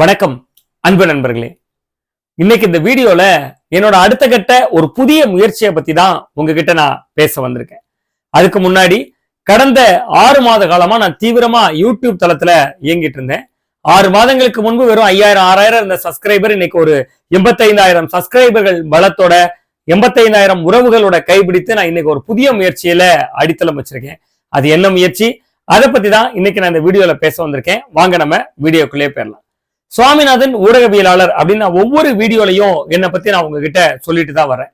வணக்கம் அன்பு நண்பர்களே. இன்னைக்கு இந்த வீடியோல என்னோட அடுத்த கட்ட ஒரு புதிய முயற்சியை பத்தி தான் உங்ககிட்ட நான் பேச வந்திருக்கேன். அதுக்கு முன்னாடி கடந்த ஆறு மாத காலமா நான் தீவிரமா யூடியூப் தளத்துல இயங்கிட்டு இருந்தேன். ஆறு மாதங்களுக்கு முன்பு வெறும் ஐயாயிரம் ஆறாயிரம் இருந்த சப்ஸ்கிரைபர் இன்னைக்கு ஒரு எண்பத்தைந்தாயிரம் சப்ஸ்கிரைபர்கள் பலத்தோட எண்பத்தைந்தாயிரம் உறவுகளோட கைபிடித்து நான் இன்னைக்கு ஒரு புதிய முயற்சியில அடித்தளம் வச்சிருக்கேன். அது என்ன முயற்சி? அதை பத்தி தான் இன்னைக்கு நான் இந்த வீடியோல பேச வந்திருக்கேன். வாங்க நம்ம வீடியோக்குள்ளேயே போயிடலாம். சுவாமிநாதன் ஊடகவியலாளர் அப்படின்னு நான் ஒவ்வொரு வீடியோலையும் என்னை பத்தி நான் உங்ககிட்ட சொல்லிட்டு தான் வரேன்.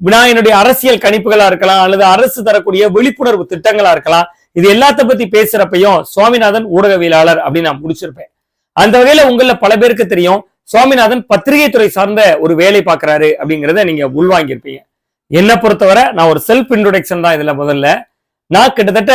நான் என்னுடைய அரசியல் கணிப்புகளா இருக்கலாம் அல்லது அரசு தரக்கூடிய விழிப்புணர்வு திட்டங்களா இருக்கலாம் இது எல்லாத்த பத்தி பேசுறப்பையும் சுவாமிநாதன் ஊடகவியலாளர் அப்படின்னு நான் முடிச்சிருப்பேன். அந்த வகையில உங்கள பல பேருக்கு தெரியும் சுவாமிநாதன் பத்திரிகை துறை சார்ந்த ஒரு வேலை பார்க்கறாரு அப்படிங்கிறத நீங்க உள்வாங்கியிருப்பீங்க. என்னை பொறுத்தவரை நான் ஒரு செல்ஃப் இன்ட்ரோடக்ஷன் தான் இதுல முதல்ல. நான் கிட்டத்தட்ட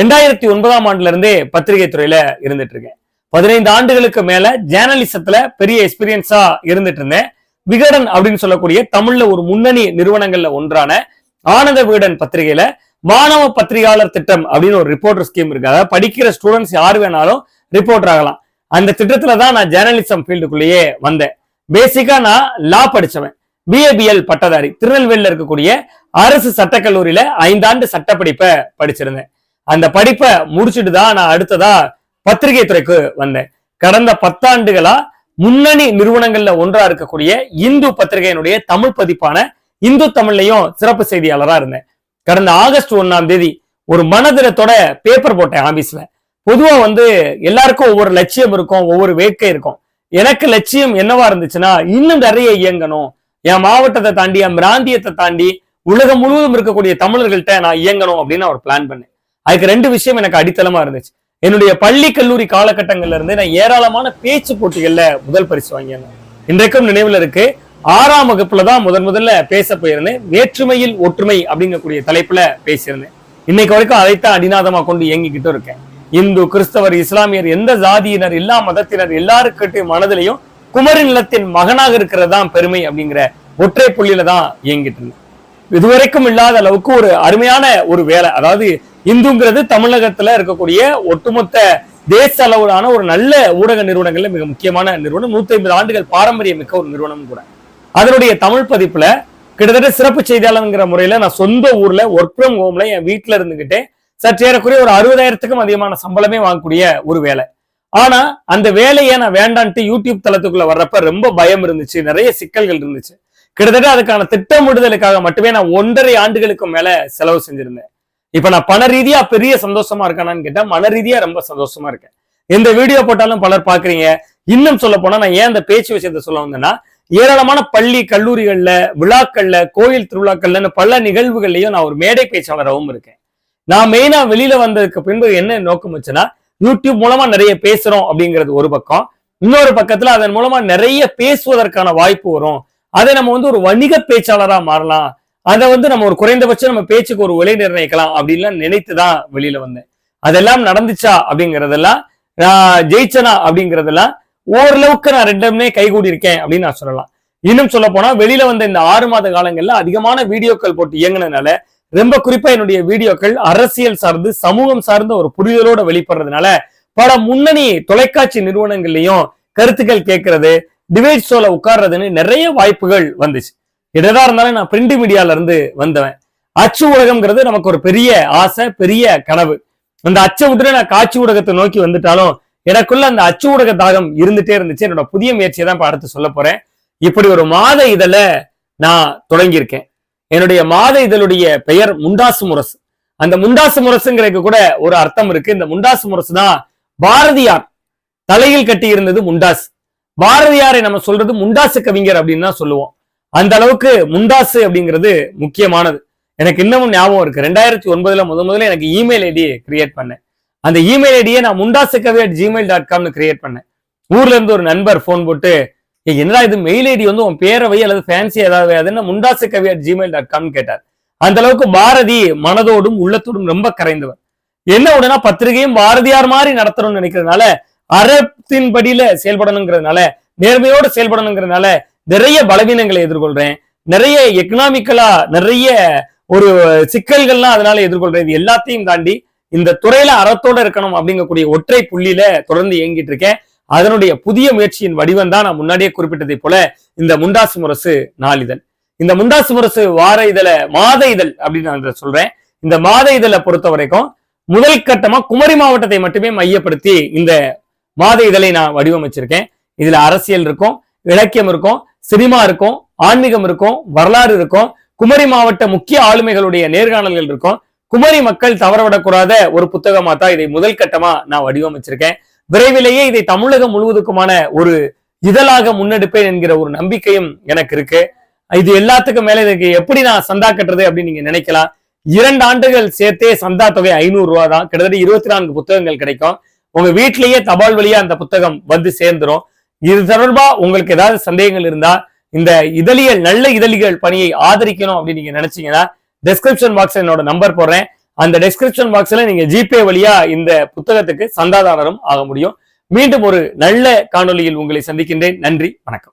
ரெண்டாயிரத்தி ஒன்பதாம் ஆண்டுல இருந்தே பத்திரிகை துறையில இருந்துட்டு இருக்கேன். பதினைந்து ஆண்டுகளுக்கு மேல ஜேர்னலிசத்துல பெரிய எக்ஸ்பீரியன்ஸா இருந்துட்டு இருந்தேன் விகடன் அப்படின்னு சொல்லக்கூடிய தமிழ்ல ஒரு முன்னணி நிறுவனங்கள்ல ஒன்றான ஆனந்த விகடன் பத்திரிகையில மாணவ பத்திரிகையாளர் திட்டம் அப்படின்னு ஒரு ரிப்போர்ட்டர் ஸ்கீம் இருக்கு. அதாவது படிக்கிற ஸ்டூடெண்ட்ஸ் யார் வேணாலும் ரிப்போர்ட்டர் ஆகலாம். அந்த திட்டத்துல தான் நான் ஜேர்னலிசம் ஃபீல்டுக்குள்ளேயே வந்தேன். பேசிக்கா நான் லா படிச்சவன். பிஏபிஎல் பட்டதாரி. திருநெல்வேலியில இருக்கக்கூடிய அரசு சட்டக்கல்லூரியில ஐந்தாண்டு சட்டப்படிப்பை படிச்சிருந்தேன். அந்த படிப்பை முடிச்சுட்டு தான் நான் அடுத்ததா பத்திரிகை துறைக்கு வந்தேன். கடந்த பத்தாண்டுகளா முன்னணி நிறுவனங்கள்ல ஒன்றா இருக்கக்கூடிய இந்து பத்திரிகையினுடைய தமிழ் பதிப்பான இந்து தமிழ்லையும் சிறப்பு செய்தியாளரா இருந்தேன். கடந்த ஆகஸ்ட் ஒண்ணாம் தேதி ஒரு மனதினத்தோட பேப்பர் போட்டேன் ஆபீஸ்ல பொதுவா வந்து எல்லாருக்கும் ஒவ்வொரு லட்சியம் இருக்கும் ஒவ்வொரு வேட்கை இருக்கும். எனக்கு லட்சியம் என்னவா இருந்துச்சுன்னா இன்னும் நிறைய இயங்கணும். என் மாவட்டத்தை தாண்டி என் பிராந்தியத்தை தாண்டி உலகம் முழுவதும் இருக்கக்கூடிய தமிழர்கள்ட்ட நான் இயங்கணும் அப்படின்னு ஒரு பிளான் பண்ணேன். அதுக்கு ரெண்டு விஷயம் எனக்கு அடித்தளமா இருந்துச்சு. என்னுடைய பள்ளி கல்லூரி காலகட்டங்கள்ல இருந்து நான் ஏராளமான பேச்சு போட்டிகள்ல முதல் பரிசு வாங்கியிருந்தேன் இன்றைக்கும் நினைவுல இருக்கு. ஆறாம் வகுப்புல தான் முதன் முதல்ல பேச போயிருந்தேன். வேற்றுமையில் ஒற்றுமை அப்படிங்கக்கூடிய தலைப்புல பேசியிருந்தேன். இன்னைக்கு வரைக்கும் அதைத்தான் அடிநாதமா கொண்டு இயங்கிக்கிட்டு இருக்கேன். இந்து கிறிஸ்தவர் இஸ்லாமியர் எந்த ஜாதியினர் எல்லா மதத்தினர் எல்லாருக்கிட்டையும் மனதிலையும் குமரி நிலத்தின் மகனாக இருக்கிறது தான் பெருமை அப்படிங்கிற ஒற்றை புள்ளியில தான் இயங்கிட்டு இருந்தேன். இதுவரைக்கும் இல்லாத அளவுக்கு ஒரு அருமையான ஒரு வேலை. அதாவது இந்துங்கிறது தமிழகத்துல இருக்கக்கூடிய ஒட்டுமொத்த தேச அளவிலான ஒரு நல்ல ஊடக நிறுவனங்கள்ல மிக முக்கியமான நிறுவனம். நூத்தி ஐம்பது ஆண்டுகள் பாரம்பரியம் மிக்க ஒரு நிறுவனம் கூட. அதனுடைய தமிழ் பதிப்புல கிட்டத்தட்ட சிறப்பு செய்தியாளர்ங்கிற முறையில நான் சொந்த ஊர்ல ஒர்க் ஃப்ரம் ஹோம்ல என் வீட்டுல இருந்துகிட்டே சற்று ஏறக்குறைய ஒரு அறுபதாயிரத்துக்கும் அதிகமான சம்பளமே வாங்கக்கூடிய ஒரு வேலை. ஆனா அந்த வேலையை நான் வேண்டான்ட்டு யூடியூப் தளத்துக்குள்ள வர்றப்ப ரொம்ப பயம் இருந்துச்சு. நிறைய சிக்கல்கள் இருந்துச்சு. கிட்டத்தட்ட அதுக்கான திட்டமிடுதலுக்காக மட்டுமே நான் ஒன்றரை ஆண்டுகளுக்கு மேல செலவு செஞ்சிருந்தேன். இப்ப நான் பண ரீதியா பெரிய சந்தோஷமா இருக்கானான்னு கேட்டா மன ரீதியா ரொம்ப சந்தோஷமா இருக்கேன். எந்த வீடியோ போட்டாலும் பலர் பாக்குறீங்க. இன்னும் சொல்ல போனா நான் ஏன் அந்த பேச்சு விஷயத்த சொல்ல வந்தேன்னா ஏராளமான பள்ளி கல்லூரிகள்ல விழாக்கள்ல கோயில் திருவிழாக்கள்ல பல நிகழ்வுகள்லயும் நான் ஒரு மேடை பேச்சாளராகவும் இருக்கேன். நான் மெயினா வெளியில வந்ததுக்கு பின்பு என்ன நோக்கம் வச்சுன்னா யூடியூப் மூலமா நிறைய பேசுறோம் அப்படிங்கிறது ஒரு பக்கம். இன்னொரு பக்கத்துல அதன் மூலமா நிறைய பேசுவதற்கான வாய்ப்பு வரும். அதை நம்ம வந்து ஒரு வணிக பேச்சாளரா மாறலாம். அதை வந்து நம்ம ஒரு குறைந்தபட்சம் நம்ம பேச்சுக்கு ஒரு விலை நிர்ணயிக்கலாம் அப்படின்லாம் நினைத்துதான் வெளியில வந்தேன். அதெல்லாம் நடந்துச்சா அப்படிங்கறதெல்லாம் நான் ஜெயிச்சனா அப்படிங்கறதெல்லாம் ஓரளவுக்கு நான் ரெண்டுமே கைகூடி இருக்கேன் அப்படின்னு நான் சொல்லலாம். இன்னும் சொல்ல போனா வெளியில வந்த இந்த ஆறு மாத காலங்கள்ல அதிகமான வீடியோக்கள் போட்டு இயங்குனதுனால ரொம்ப குறிப்பா என்னுடைய வீடியோக்கள் அரசியல் சார்ந்து சமூகம் சார்ந்த ஒரு புரிதலோட வெளிப்படுறதுனால பல முன்னணி தொலைக்காட்சி நிறுவனங்கள்லயும் கருத்துக்கள் கேட்கறது டிபேட் ஷோல உட்கார்றதுன்னு நிறைய வாய்ப்புகள் வந்துச்சு. எதா இருந்தாலும் நான் பிரிண்ட் மீடியால இருந்து வந்தவன். அச்சு ஊடகம்ங்கிறது நமக்கு ஒரு பெரிய ஆசை பெரிய கனவு. அந்த அச்சை விட்டுட்டு நான் காட்சி ஊடகத்தை நோக்கி வந்துட்டாலும் எனக்குள்ள அந்த அச்சு ஊடக தாகம் இருந்துட்டே இருந்துச்சு. என்னோட புதிய முயற்சியை தான் இப்ப அடுத்து சொல்ல போறேன். இப்படி ஒரு மாத இதழ நான் தொடங்கியிருக்கேன். என்னுடைய மாத இதழுடைய பெயர் முண்டாசு முரசு. அந்த முண்டாசு முரசுங்கிறதுக்கு கூட ஒரு அர்த்தம் இருக்கு. இந்த முண்டாசு முரசு தான் பாரதியார் தலையில் கட்டி இருந்தது முண்டாசு. பாரதியாரை நம்ம சொல்றது முண்டாசு கவிஞர் அப்படின்னு தான் சொல்லுவோம். அந்த அளவுக்கு முண்டாசு அப்படிங்கிறது முக்கியமானது. எனக்கு இன்னமும் ஞாபகம் இருக்கு. ரெண்டாயிரத்தி ஒன்பதுல முத முதல்ல எனக்கு இமெயில் ஐடி கிரியேட் பண்ணேன். அந்த இமெயில் ஐடியை நான் முண்டாசு கவி அட் ஜிமெயில் டாட் காம்னு கிரியேட் பண்ணேன். ஊர்ல இருந்து ஒரு நண்பர் ஃபோன் போட்டு என்னடா இது? மெயில் ஐடி வந்து உன் பேரவை அல்லது ஃபேன்சி ஏதாவது அதுன்னு Mundasu Kavi at Gmail dot காம்னு கேட்டார். அந்த அளவுக்கு பாரதி மனதோடும் உள்ளத்தோடும் ரொம்ப கரைந்தவர். என்ன உடனே பத்திரிகையும் பாரதியார் மாதிரி நடத்தணும்னு நினைக்கிறதுனால அறத்தின் படியில செயல்படணுங்கிறதுனால நேர்மையோடு செயல்படணுங்கிறதுனால நிறைய பலவீனங்களை எதிர்கொள்றேன். நிறைய எக்கனாமிக்கலா நிறைய ஒரு சிக்கல்கள்லாம் அதனால எதிர்கொள்றேன். இது எல்லாத்தையும் தாண்டி இந்த துறையில அறத்தோட இருக்கணும் அப்படிங்கக்கூடிய ஒற்றை புள்ளியில தொடர்ந்து இயங்கிட்டு இருக்கேன் அதனுடைய புதிய முயற்சியின் வடிவம் தான் நான் முன்னாடியே குறிப்பிட்டதை போல இந்த முண்டாசு முரசு நாளிதழ். இந்த முண்டாசு முரசு வார இதழ மாத இதழ் அப்படின்னு நான் சொல்றேன். இந்த மாத இதழை பொறுத்த வரைக்கும் முதல் கட்டமா குமரி மாவட்டத்தை மட்டுமே மையப்படுத்தி இந்த மாத இதழை நான் வடிவமைச்சிருக்கேன். இதுல அரசியல் இருக்கும் இலக்கியம் இருக்கும் சினிமா இருக்கும் ஆன்மீகம் இருக்கும் வரலாறு இருக்கும் குமரி மாவட்ட முக்கிய ஆளுமைகளுடைய நேர்காணல்கள் இருக்கும். குமரி மக்கள் தவறவிடக்கூடாத ஒரு புத்தகமா தான் இதை முதல் கட்டமா நான் வடிவமைச்சிருக்கேன். விரைவிலேயே இதை தமிழகம் முழுவதுக்குமான ஒரு இதழாக முன்னெடுப்பேன் என்கிற ஒரு நம்பிக்கையும் எனக்கு இருக்கு. இது எல்லாத்துக்கும் மேல இதுக்கு எப்படி நான் சந்தா கட்டுறது அப்படின்னு நீங்க நினைக்கலாம். இரண்டு ஆண்டுகள் சேர்த்தே சந்தா தொகை ஐநூறு ரூபா தான். கிட்டத்தட்ட இருபத்தி நான்கு புத்தகங்கள் கிடைக்கும். உங்க வீட்டிலேயே தபால் வழியா அந்த புத்தகம் வந்து சேர்ந்துரும். இது தொடர்பா உங்களுக்கு ஏதாவது சந்தேகங்கள் இருந்தா இந்த இதழியல் நல்ல இதழிகள் பணியை ஆதரிக்கணும் அப்படின்னு நீங்க நினைச்சீங்கன்னா டெஸ்கிரிப்ஷன் பாக்ஸ் என்னோட நம்பர் போடுறேன். அந்த டெஸ்கிரிப்ஷன் பாக்ஸ்ல நீங்க ஜிபே வழியா இந்த புத்தகத்துக்கு சந்தாதாரரும் ஆக முடியும். மீண்டும் ஒரு நல்ல காணொலியில் உங்களை சந்திக்கின்றேன். நன்றி வணக்கம்.